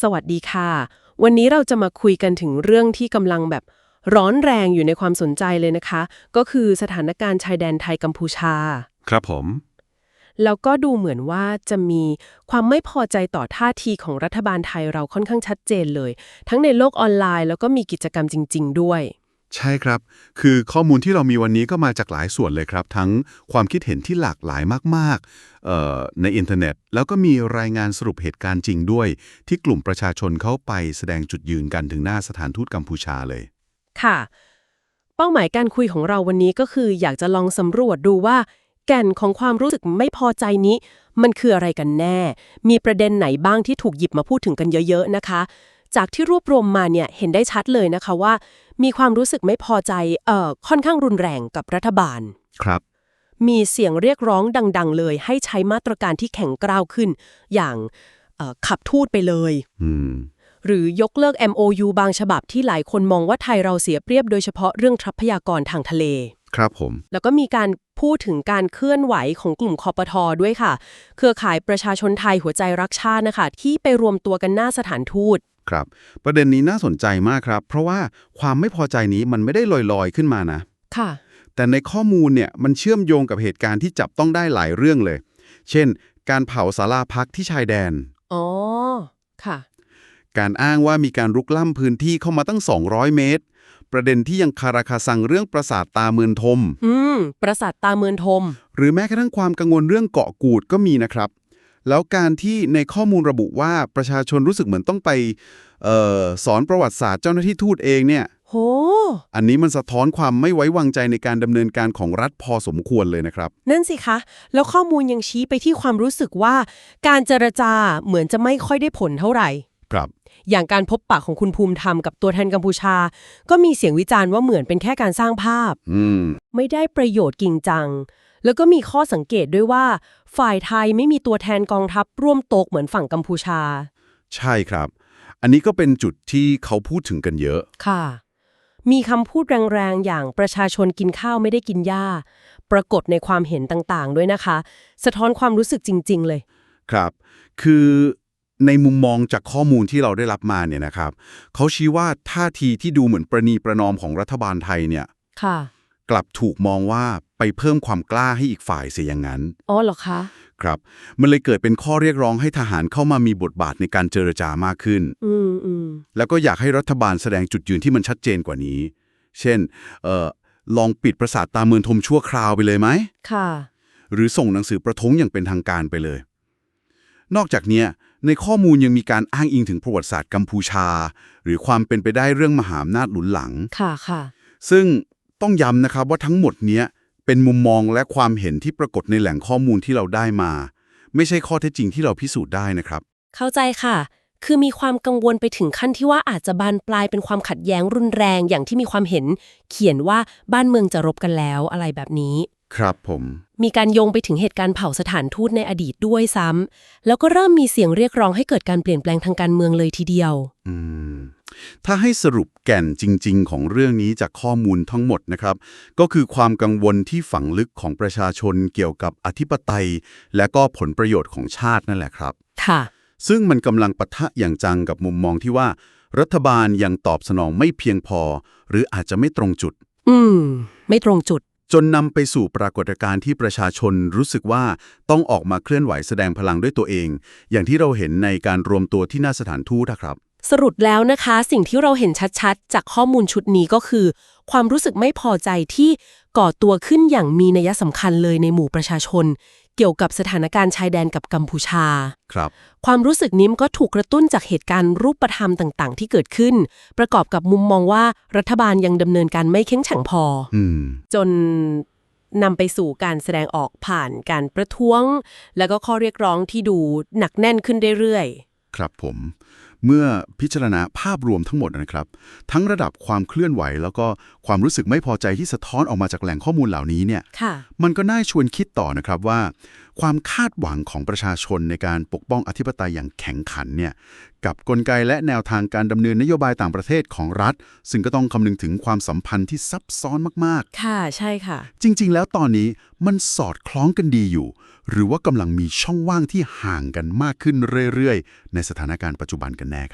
สวัสดีค่ะ วันนี้เราจะมาคุยกันถึงเรื่องที่กำลังแบบร้อนแรงอยู่ในความสนใจเลยนะคะ ก็คือสถานการณ์ชายแดนไทยกัมพูชา ครับผม แล้วก็ดูเหมือนว่าจะมีความไม่พอใจต่อท่าทีของรัฐบาลไทยเราค่อนข้างชัดเจนเลย ทั้งในโลกออนไลน์แล้วก็มีกิจกรรมจริง ๆ ด้วย ใช่ครับ คือข้อมูลที่เรามีวันนี้ก็มาจากหลายส่วนเลยครับ ทั้งความคิดเห็นที่หลากหลายมากๆในอินเทอร์เน็ต แล้วก็มีรายงานสรุปเหตุการณ์จริงด้วย ที่กลุ่มประชาชนเข้าไปแสดงจุดยืนกันถึงหน้าสถานทูตกัมพูชาเลย ค่ะ เป้าหมายการคุยของเราวันนี้ก็คือ อยากจะลองสำรวจดูว่า แก่นของความรู้สึกไม่พอใจนี้ มันคืออะไรกันแน่ มีประเด็นไหนบ้างที่ถูกหยิบมาพูดถึงกันเยอะ ๆ นะคะ จากที่รวบรวมมาเนี่ยเห็นได้ชัดเลยนะคะว่า มีความรู้สึกไม่พอใจเอ่อค่อนข้างรุนแรงกับรัฐบาล ครับ มีเสียงเรียกร้องดัง ๆ เลย ให้ใช้มาตรการที่แข็งกร้าวขึ้น อย่างเอ่อขับทูตไปเลยอืมหรือยกเลิก MOU บางฉบับที่หลายคนมองว่าไทยเราเสียเปรียบโดยเฉพาะเรื่องทรัพยากรทางทะเล ครับผม แล้วก็มีการพูดถึงการเคลื่อนไหวของกลุ่มคอปทอด้วยค่ะ เครือข่ายประชาชนไทยหัวใจรักชาตินะคะ ที่ไปรวมตัวกันหน้าสถานทูต ครับ ประเด็นนี้น่าสนใจมากครับ เพราะว่าความไม่พอใจนี้มันไม่ได้ลอยๆขึ้นมานะ ค่ะ แต่ในข้อมูลเนี่ยมันเชื่อมโยงกับเหตุการณ์ที่จับต้องได้หลายเรื่องเลย เช่น การเผาศาลาพักที่ชายแดน อ๋อ ค่ะ การอ้างว่ามีการรุกล้ำพื้นที่เข้ามาตั้ง 200 เมตร ประเด็นที่ยังคาราคาซังเรื่องปราสาทตาเมือนทม อืม ประสาทตาเมือนทม หรือแม้กระทั่งความกังวลเรื่องเกาะกูดก็มีนะครับ แล้วการที่ในข้อมูลระบุว่าประชาชนรู้สึกเหมือนต้องไปเออสอนประวัติศาสตร์เจ้าหน้าที่ทูตเองเนี่ยโห อันนี้มันสะท้อนความไม่ไว้วางใจในการดำเนินการของรัฐพอสมควรเลยนะครับ นั่นสิคะ แล้วข้อมูลยังชี้ไปที่ความรู้สึกว่า การเจรจาเหมือนจะไม่ค่อยได้ผลเท่าไหร่ ครับ อย่างการพบปะของคุณภูมิธรรมกับตัวแทนกัมพูชา ก็มีเสียงวิจารณ์ว่าเหมือนเป็นแค่การสร้างภาพ อืม ไม่ได้ประโยชน์จริงจัง แล้วก็มีข้อสังเกตด้วยว่า ฝ่ายไทยไม่มีตัวแทนกองทัพร่วมโตกเหมือนฝั่งกัมพูชา ใช่ครับ อันนี้ก็เป็นจุดที่เขาพูดถึงกันเยอะ ค่ะ มีคำพูดแรงๆ อย่างประชาชนกินข้าวไม่ได้กินหญ้า ปรากฏในความเห็นต่างๆ ด้วยนะคะ สะท้อนความรู้สึกจริง ๆ เลย ครับ คือในมุมมองจากข้อมูลที่เราได้รับมาเนี่ยนะครับ เขาชี้ว่าท่าทีที่ดูเหมือนประนีประนอมของรัฐบาลไทยเนี่ย ค่ะ กลับถูกมองว่า ไปเพิ่มความกล้าให้อีกฝ่ายเสียอย่างนั้น อ๋อเหรอคะ ครับ มันเลยเกิดเป็นข้อเรียกร้องให้ทหารเข้ามามีบทบาทในการเจรจามากขึ้น อืมอืมแล้วก็อยากให้รัฐบาลแสดงจุดยืนที่มันชัดเจนกว่านี้ เช่น เอ่อ ลองปิดประสาทตาเมืองทมชั่วคราวไปเลยไหม ค่ะ หรือส่งหนังสือประท้วงอย่างเป็นทางการไปเลย นอกจากเนี้ยในข้อมูลยังมีการอ้างอิงถึงประวัติศาสตร์กัมพูชา หรือความเป็นไปได้เรื่องมหาอำนาจหลุนหลัง ค่ะค่ะ ซึ่งต้องย้ำนะครับว่าทั้งหมดเนี้ย เป็นมุมมองและความเห็นที่ปรากฏในแหล่งข้อมูลที่เราได้มา ไม่ใช่ข้อเท็จจริงที่เราพิสูจน์ได้นะครับ เข้าใจค่ะ คือมีความกังวลไปถึงขั้นที่ว่าอาจจะบานปลายเป็นความขัดแย้งรุนแรงอย่างที่มีความเห็น เขียนว่าบ้านเมืองจะรบกันแล้วอะไรแบบนี้ ครับผม มีการโยงไปถึงเหตุการณ์เผาสถานทูตในอดีตด้วยซ้ำแล้วก็เริ่มมีเสียงเรียกร้องให้เกิดการเปลี่ยนแปลงทางการเมืองเลยทีเดียว อืม ถ้าให้สรุปแก่นจริง ๆ ของเรื่องนี้จากข้อมูลทั้งหมดนะครับ ก็คือความกังวลที่ฝังลึกของประชาชนเกี่ยวกับอธิปไตย และก็ผลประโยชน์ของชาตินั่นแหละครับ ค่ะ ซึ่งมันกำลังปะทะอย่างจังกับมุมมองที่ว่า รัฐบาลยังตอบสนองไม่เพียงพอ หรืออาจจะไม่ตรงจุด อืม ไม่ตรงจุด จนนำไปสู่ปรากฏการณ์ที่ประชาชนรู้สึกว่าต้องออกมาเคลื่อนไหวแสดงพลังด้วยตัวเอง อย่างที่เราเห็นในการรวมตัวที่หน้าสถานทูตนะครับ สรุปแล้วนะคะ สิ่งที่เราเห็นชัดๆ จากข้อมูลชุดนี้ก็คือ ความรู้สึกไม่พอใจที่ก่อตัวขึ้นอย่างมีนัยสำคัญเลยในหมู่ประชาชน เกี่ยวกับสถานการณ์ชายแดนกับกัมพูชา ครับ ความรู้สึกนี้มันก็ถูกกระตุ้นจากเหตุการณ์รูปธรรมต่างๆ ที่เกิดขึ้น ประกอบกับมุมมองว่ารัฐบาลยังดำเนินการไม่เข้มแข็งพออืมจนนำไปสู่การแสดงออกผ่านการประท้วง แล้วก็ข้อเรียกร้องที่ดูหนักแน่นขึ้นเรื่อยครับผม เมื่อพิจารณาภาพรวมทั้งหมดนะครับ ทั้งระดับความเคลื่อนไหว แล้วก็ความรู้สึกไม่พอใจที่สะท้อนออกมาจากแหล่งข้อมูลเหล่านี้เนี่ยๆค่ะมันก็น่าชวนคิดต่อนะครับว่า ความคาดหวังของประชาชนในการปกป้องอธิปไตยอย่างแข็งขันเนี่ย กับกลไกและแนวทางการดำเนินนโยบายต่างประเทศของรัฐ ซึ่งก็ต้องคำนึงถึงความสัมพันธ์ที่ซับซ้อนมากค่ะ ใช่ค่ะๆจริง ๆ แล้วตอนนี้มันสอดคล้องกันดีอยู่ หรือว่ากำลังมีช่องว่างที่ห่างกันมากขึ้นเรื่อย ๆ ในสถานการณ์ปัจจุบันกันแน่ครับ